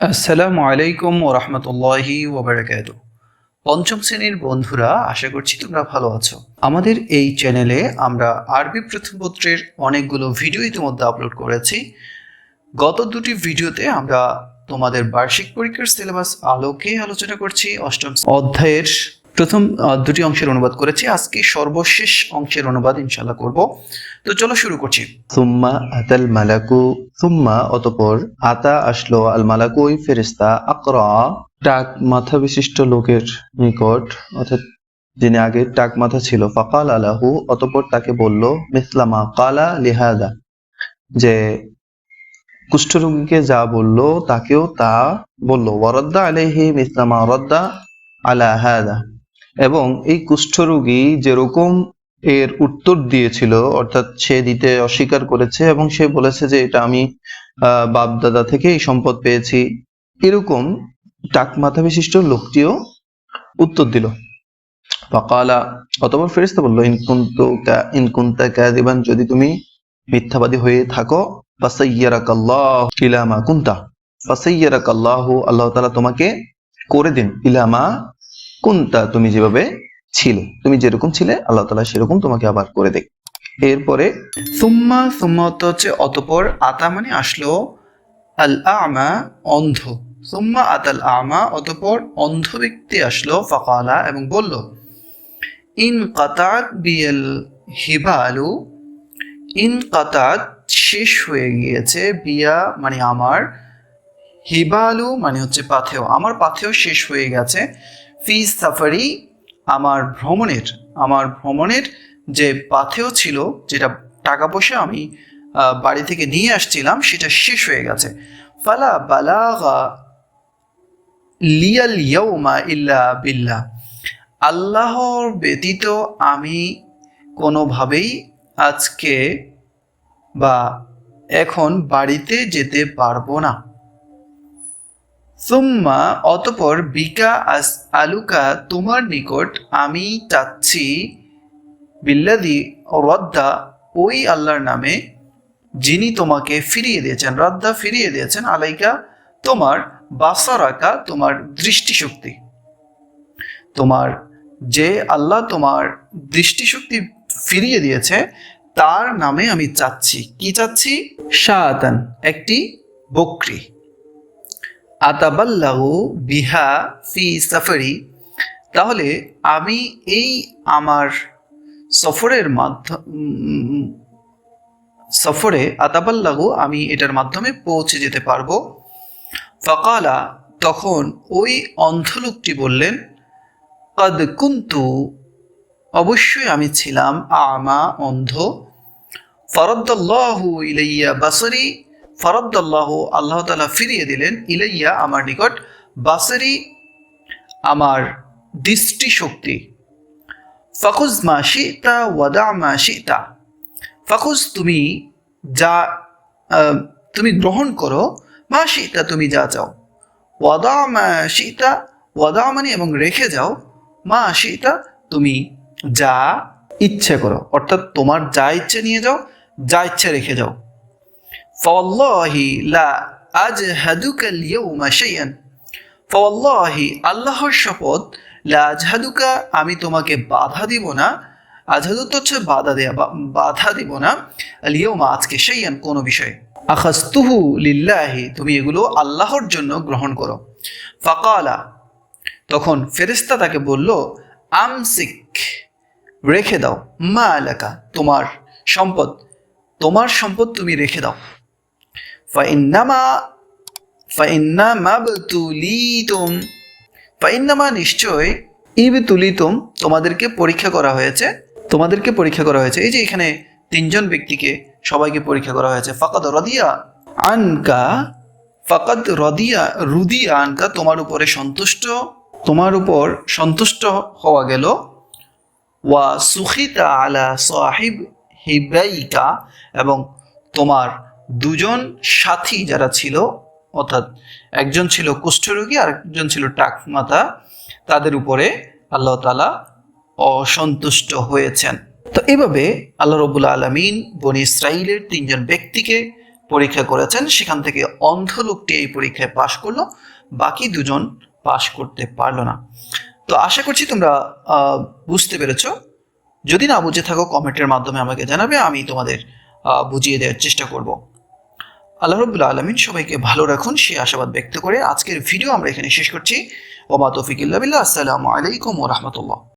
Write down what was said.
আসসালামু আলাইকুম ও রহমতুল্লাহি ওবরাকাতু পঞ্চম শ্রেণির বন্ধুরা, আশা করছি তোমরা ভালো আছো। আমাদের এই চ্যানেলে আমরা আরবি প্রথমপত্রের অনেকগুলো ভিডিও ইতিমধ্যে আপলোড করেছি। গত দুটি ভিডিওতে আমরা তোমাদের বার্ষিক পরীক্ষার সিলেবাস আলোকে আলোচনা করছি। অষ্টম অধ্যায়ের প্রথম দুটি অংশের অনুবাদ করেছি। আজকে সর্বশেষ অংশের অনুবাদ ইনশাল্লাহ করব। তো চলো শুরু করছি। সুম্মা আতাল মালাকু, সুম্মা, অতপর আতা আসলো আল মালাকু, ওই ফেরেস্তা আকরা টাক মাথা বিশিষ্ট লোকের নিকট, অর্থাৎ যিনি আগে টাক মাথা ছিল, ফাকাল আলাহু, অতপর তাকে বলল মিসলামা কালা লিহাদা, যে কুষ্ঠরোগীকে যা বলল, তাকেও তা বলল। ওয়ারদ্দা আলাইহি মিসলামা রদ্দা আলা হাদা। এবং এই কুষ্ঠরোগী যেরকম এর উত্তর দিয়েছিল, অর্থাৎ সে দিতে অস্বীকার করেছে এবং সে বলেছে যে এটা আমি বাপ দাদা থেকে এই সম্পদ পেয়েছি। এরকম টাক মাথা বিশিষ্ট লোকটিও উত্তর দিল। ফাকালা, অতপর ফেরেশতা বলল ইনকুন্ত ইনকুন্তা কাযিবান, যদি তুমি মিথ্যাবাদী হয়ে থাকো ইলামা কুন্তা। ফাসাইয়ারাকাল্লাহু, আল্লাহ তাআলা তোমাকে করে দিন ইলামা কুন্তা তুমি যেভাবে ছিলে, তুমি যেরকম ছিলে, আল্লাহ তালা সেরকম তোমাকে আবার করে দেখ। এরপরে, সুম্মা সুম্মা হচ্ছে অতপর আতা মানে আসলো আল আমা অন্ধ। সুম্মা আতাল আমা অতপর অন্ধ ব্যক্তি আসলো, ফাকালা, এবং বলল, ইন কাতাত বিয়েল হিবালু, ইন কাতাত শেষ হয়ে গিয়েছে বিয়া মানে আমার হিবালু মানে হচ্ছে পাথেও আমার পাথেও শেষ হয়ে গেছে ফি সাফারি আমার ভ্রমণের আমার ভ্রমণের যে পাথেও ছিল, যেটা টাকা পয়সা আমি বাড়ি থেকে নিয়ে আসছিলাম, সেটা শেষ হয়ে গেছে। ফালা বালাগা লিয়াল ইয়াউমা ইল্লা বিল্লাহ। আল্লাহর ব্যতীত আমি কোনোভাবেই আজকে বা এখন বাড়িতে যেতে পারব না। সুম্মা, অতপর বিকা আস আলুকা, তোমার নিকট আমি চাচ্ছি। বিল্লাদি রদ্দা, ওই আল্লাহর নামে, যিনি তোমাকে ফিরিয়ে দিয়েছেন, রদ্দা ফিরিয়ে দিয়েছেন আলাইকা, তোমার বাসারাকা তোমার দৃষ্টিশক্তি। তোমার যে আল্লাহ তোমার দৃষ্টিশক্তি ফিরিয়ে দিয়েছে, তার নামে আমি চাচ্ছি। কি চাচ্ছি? শাহাতান একটি বকরি। আতাবাল্লাহু বিহা ফি সাফারি। তাহলে আমি এই আমার সফরের মাধ্যম সফরে আতাবাল্লাহু আমি এটার মাধ্যমে পৌঁছে যেতে পারব। ফকালা, তখন ওই অন্ধ লোকটি বললেন, কদ কুন্তু? অবশ্যই আমি ছিলাম আমা, অন্ধ। ফরদ্দাল্লাহু ইলাইয়া বাসরি ফরদ্দাল্লাহ, আল্লাহ তালা ফিরিয়ে দিলেন, ইলাইয়া আমার নিকট বাসরি আমার দৃষ্টিশক্তি। ফকুজ মা শিতা ওয়াদা মা শিতা। ফকুজ তুমি যা তুমি গ্রহণ করো, মা শিতা, তুমি যা চাও। ওয়াদা মা শিতা ওয়াদা মানে এবং রেখে যাও, মা শিতা, তুমি যা ইচ্ছে করো। অর্থাৎ তোমার যা ইচ্ছে নিয়ে যাও, যা ইচ্ছে রেখে যাও। ফওয়াল্লাহি লা আজহাদুকা আল-ইয়াওমা শাইআন। ফওয়াল্লাহি, আল্লাহর শপথ, লা আজহাদুকা, আমি তোমাকে বাধা দিব না। আজহাদু তো হচ্ছে বাধা দেয়া বাধা দিব না। আল-ইয়াওমা আজকে শাইআন, কোনো বিষয়ে। আখাস্তুহু লিল্লাহি, তুমি এগুলো আল্লাহর জন্য গ্রহণ করো। ফাকালা, তখন ফেরেশতা তাকে বলল, আমসিক, রেখে দাও। মা এলাকা তোমার সম্পদ তোমার সম্পদ তুমি রেখে দাও। ফাইন্নামা ফাইন্নামা ফাইন্নামা নিশ্চয় ইব তোমাদেরকে পরীক্ষা করা হয়েছে। তোমাদেরকে পরীক্ষা করা হয়েছে। এই যে এখানে তিনজন ব্যক্তিকে সবাইকে পরীক্ষা করা হয়েছে। ফাকাদ রদিয়া আনকা, ফাকাদ রদিয়া, রুদিয়া আনকা, তোমার উপরে সন্তুষ্ট, তোমার উপর সন্তুষ্ট হওয়া গেল। ওয়া সুখিতা আলা সাহিব হিবাইকা এবং তোমার দুজন সাথী যারা ছিল, অর্থাৎ একজন ছিল কুষ্ঠরোগী আর একজন ছিল টাক মাথা তাদের উপরে আল্লাহ তালা অসন্তুষ্ট হয়েছেন। তো এভাবে আল্লাহ রবুল্লা আলমিন বনি ইসরাইলের তিনজন ব্যক্তিকে পরীক্ষা করেছেন। সেখান থেকে অন্ধ লোকটি এই পরীক্ষায় পাশ করল, বাকি দুজন পাশ করতে পারল না। তো আশা করছি তোমরা বুঝতে পেরেছ। যদি না বুঝে থাকো, কমেন্টের মাধ্যমে আমাকে জানাবে, আমি তোমাদের বুঝিয়ে দেওয়ার চেষ্টা করব। আল্লাহ রবুল্লা আলমিন সবাইকে ভালো রাখুন, সে আশাবাদ ব্যক্ত করে আজকের ভিডিও আমরা এখানে শেষ করছি। ওবা তৌফিক আসসালামু আলাইকুম ও রহমতুল্লাহ।